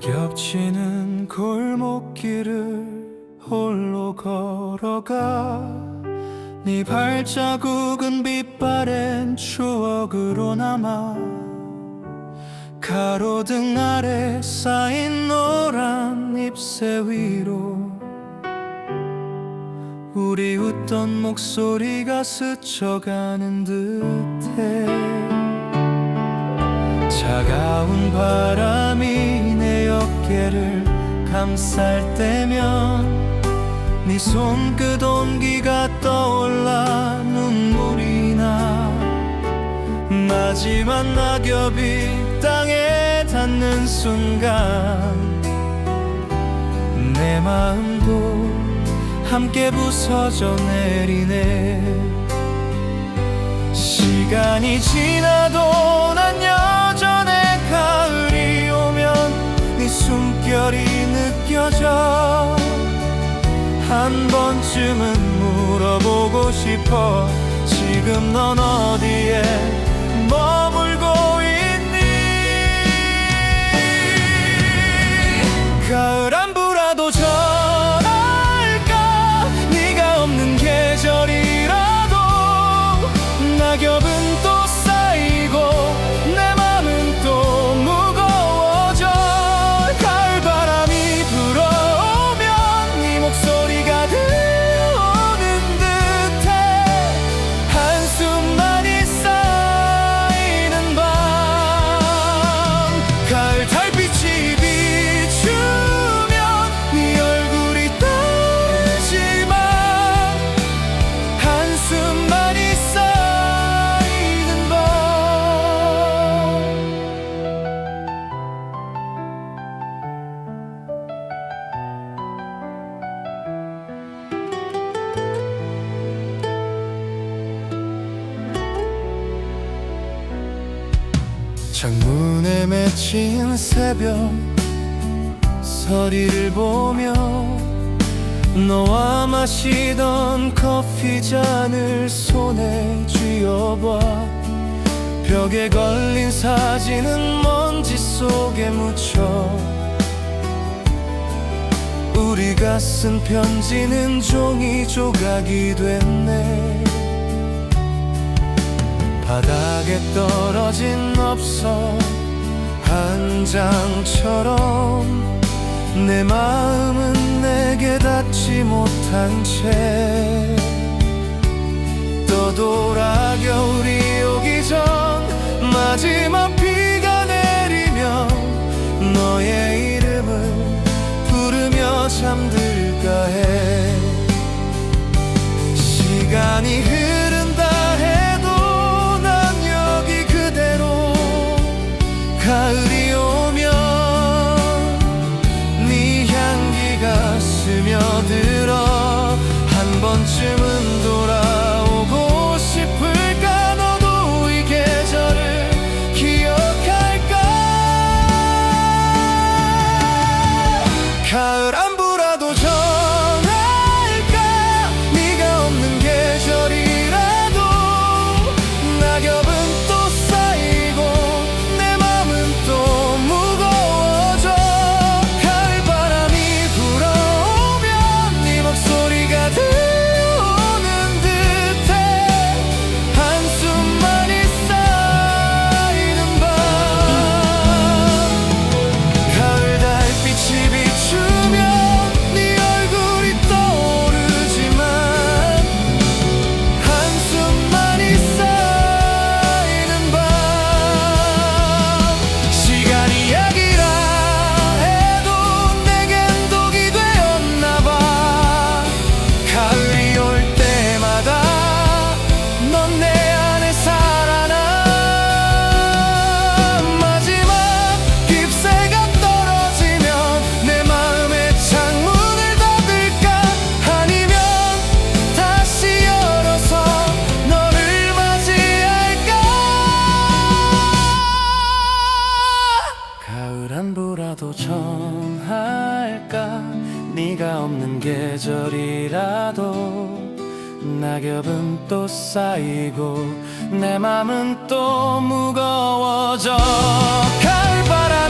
낙엽치는 골목길을 홀로 걸어가. 네 발자국은 빛바랜 추억으로 남아. 가로등 아래 쌓인 노란 잎새 위로. 우리 웃던 목소리가 스쳐가는 듯해. 차가운 바람이 내 어깨를 감쌀 때면 네 손끝 온기가 떠올라 눈물이 나. 마지막 낙엽이 땅에 닿는 순간 내 마음도 함께 부서져 내리네. 시간이 지나도 느껴져 한 번쯤은 물어보고 싶어. 지금 넌 어디에 머물고 있 창문에 맺힌 새벽 서리를 보며 너와 마시던 커피 잔을 손에 쥐어봐. 벽에 걸린 사진은 먼지 속에 묻혀. 우리가 쓴 편지는 종이 조각이 됐네 바닥에 떨어진 업서 한 장처럼 내 마음은 내게 닿지 못한 채 떠돌아 겨울이 오기 전 마지막 한번 계절이라도 낙엽은 또 쌓이고 내 맘은 또 무거워져. 가을 바람